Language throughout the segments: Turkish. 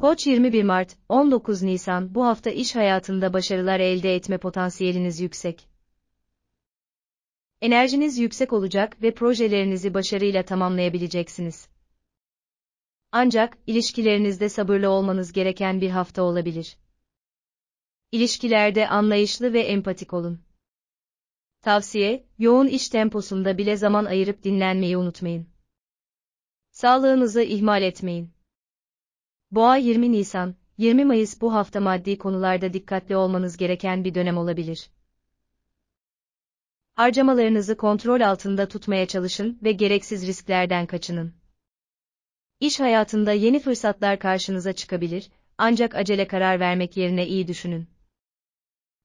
Koç 21 Mart, 19 Nisan bu hafta iş hayatında başarılar elde etme potansiyeliniz yüksek. Enerjiniz yüksek olacak ve projelerinizi başarıyla tamamlayabileceksiniz. Ancak ilişkilerinizde sabırlı olmanız gereken bir hafta olabilir. İlişkilerde anlayışlı ve empatik olun. Tavsiye, yoğun iş temposunda bile zaman ayırıp dinlenmeyi unutmayın. Sağlığınızı ihmal etmeyin. Boğa 20 Nisan, 20 Mayıs bu hafta maddi konularda dikkatli olmanız gereken bir dönem olabilir. Harcamalarınızı kontrol altında tutmaya çalışın ve gereksiz risklerden kaçının. İş hayatında yeni fırsatlar karşınıza çıkabilir, ancak acele karar vermek yerine iyi düşünün.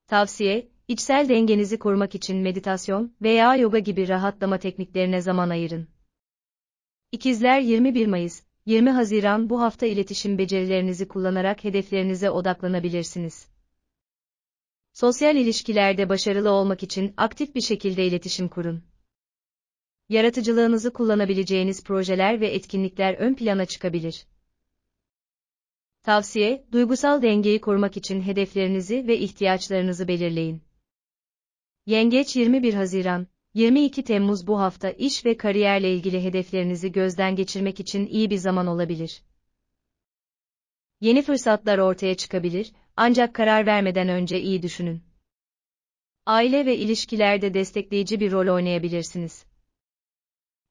Tavsiye, içsel dengenizi korumak için meditasyon veya yoga gibi rahatlama tekniklerine zaman ayırın. İkizler 21 Mayıs, 20 Haziran bu hafta iletişim becerilerinizi kullanarak hedeflerinize odaklanabilirsiniz. Sosyal ilişkilerde başarılı olmak için aktif bir şekilde iletişim kurun. Yaratıcılığınızı kullanabileceğiniz projeler ve etkinlikler ön plana çıkabilir. Tavsiye, duygusal dengeyi korumak için hedeflerinizi ve ihtiyaçlarınızı belirleyin. Yengeç 21 Haziran 22 Temmuz bu hafta iş ve kariyerle ilgili hedeflerinizi gözden geçirmek için iyi bir zaman olabilir. Yeni fırsatlar ortaya çıkabilir, ancak karar vermeden önce iyi düşünün. Aile ve ilişkilerde destekleyici bir rol oynayabilirsiniz.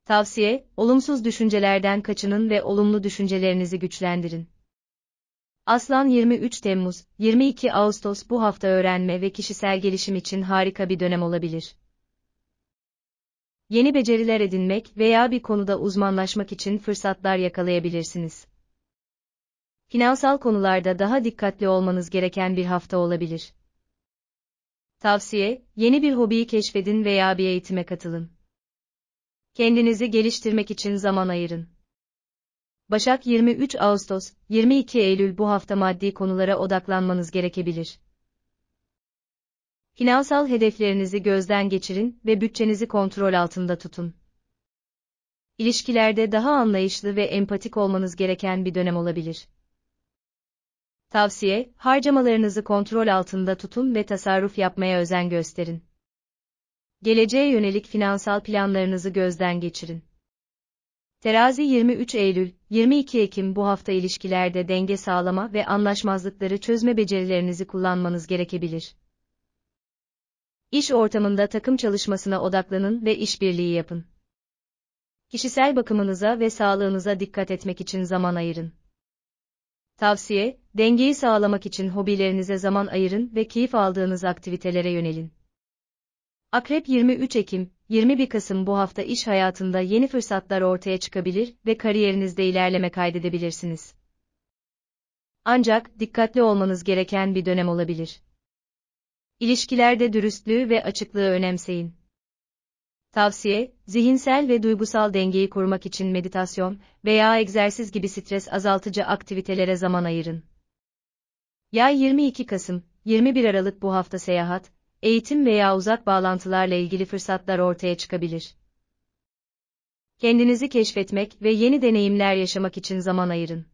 Tavsiye, olumsuz düşüncelerden kaçının ve olumlu düşüncelerinizi güçlendirin. Aslan 23 Temmuz, 22 Ağustos bu hafta öğrenme ve kişisel gelişim için harika bir dönem olabilir. Yeni beceriler edinmek veya bir konuda uzmanlaşmak için fırsatlar yakalayabilirsiniz. Finansal konularda daha dikkatli olmanız gereken bir hafta olabilir. Tavsiye, yeni bir hobiyi keşfedin veya bir eğitime katılın. Kendinizi geliştirmek için zaman ayırın. Başak 23 Ağustos, 22 Eylül bu hafta maddi konulara odaklanmanız gerekebilir. Finansal hedeflerinizi gözden geçirin ve bütçenizi kontrol altında tutun. İlişkilerde daha anlayışlı ve empatik olmanız gereken bir dönem olabilir. Tavsiye, harcamalarınızı kontrol altında tutun ve tasarruf yapmaya özen gösterin. Geleceğe yönelik finansal planlarınızı gözden geçirin. Terazi 23 Eylül, 22 Ekim bu hafta ilişkilerde denge sağlama ve anlaşmazlıkları çözme becerilerinizi kullanmanız gerekebilir. İş ortamında takım çalışmasına odaklanın ve işbirliği yapın. Kişisel bakımınıza ve sağlığınıza dikkat etmek için zaman ayırın. Tavsiye, dengeyi sağlamak için hobilerinize zaman ayırın ve keyif aldığınız aktivitelere yönelin. Akrep 23 Ekim, 21 Kasım bu hafta iş hayatında yeni fırsatlar ortaya çıkabilir ve kariyerinizde ilerleme kaydedebilirsiniz. Ancak dikkatli olmanız gereken bir dönem olabilir. İlişkilerde dürüstlüğü ve açıklığı önemseyin. Tavsiye, zihinsel ve duygusal dengeyi korumak için meditasyon veya egzersiz gibi stres azaltıcı aktivitelere zaman ayırın. Yay 22 Kasım, 21 Aralık bu hafta seyahat, eğitim veya uzak bağlantılarla ilgili fırsatlar ortaya çıkabilir. Kendinizi keşfetmek ve yeni deneyimler yaşamak için zaman ayırın.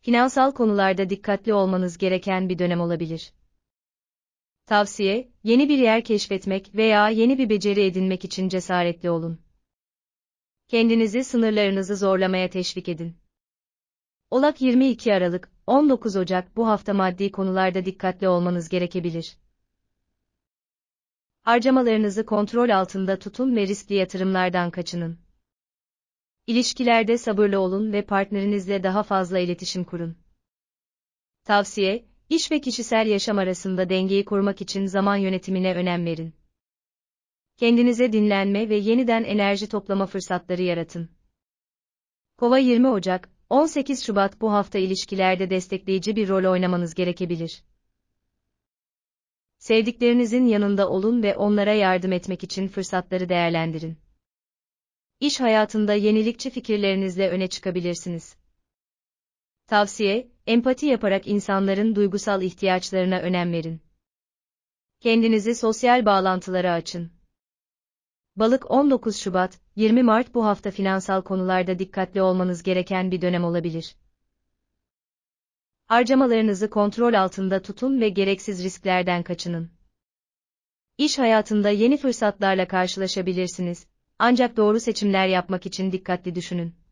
Finansal konularda dikkatli olmanız gereken bir dönem olabilir. Tavsiye, yeni bir yer keşfetmek veya yeni bir beceri edinmek için cesaretli olun. Kendinizi sınırlarınızı zorlamaya teşvik edin. Olak 22 Aralık, 19 Ocak bu hafta maddi konularda dikkatli olmanız gerekebilir. Harcamalarınızı kontrol altında tutun ve riskli yatırımlardan kaçının. İlişkilerde sabırlı olun ve partnerinizle daha fazla iletişim kurun. Tavsiye, İş ve kişisel yaşam arasında dengeyi korumak için zaman yönetimine önem verin. Kendinize dinlenme ve yeniden enerji toplama fırsatları yaratın. Kova 20 Ocak, 18 Şubat bu hafta ilişkilerde destekleyici bir rol oynamanız gerekebilir. Sevdiklerinizin yanında olun ve onlara yardım etmek için fırsatları değerlendirin. İş hayatında yenilikçi fikirlerinizle öne çıkabilirsiniz. Tavsiye, empati yaparak insanların duygusal ihtiyaçlarına önem verin. Kendinizi sosyal bağlantılara açın. Balık 19 Şubat, 20 Mart bu hafta finansal konularda dikkatli olmanız gereken bir dönem olabilir. Harcamalarınızı kontrol altında tutun ve gereksiz risklerden kaçının. İş hayatında yeni fırsatlarla karşılaşabilirsiniz, ancak doğru seçimler yapmak için dikkatli düşünün.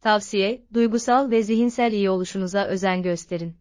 Tavsiye, duygusal ve zihinsel iyi oluşunuza özen gösterin.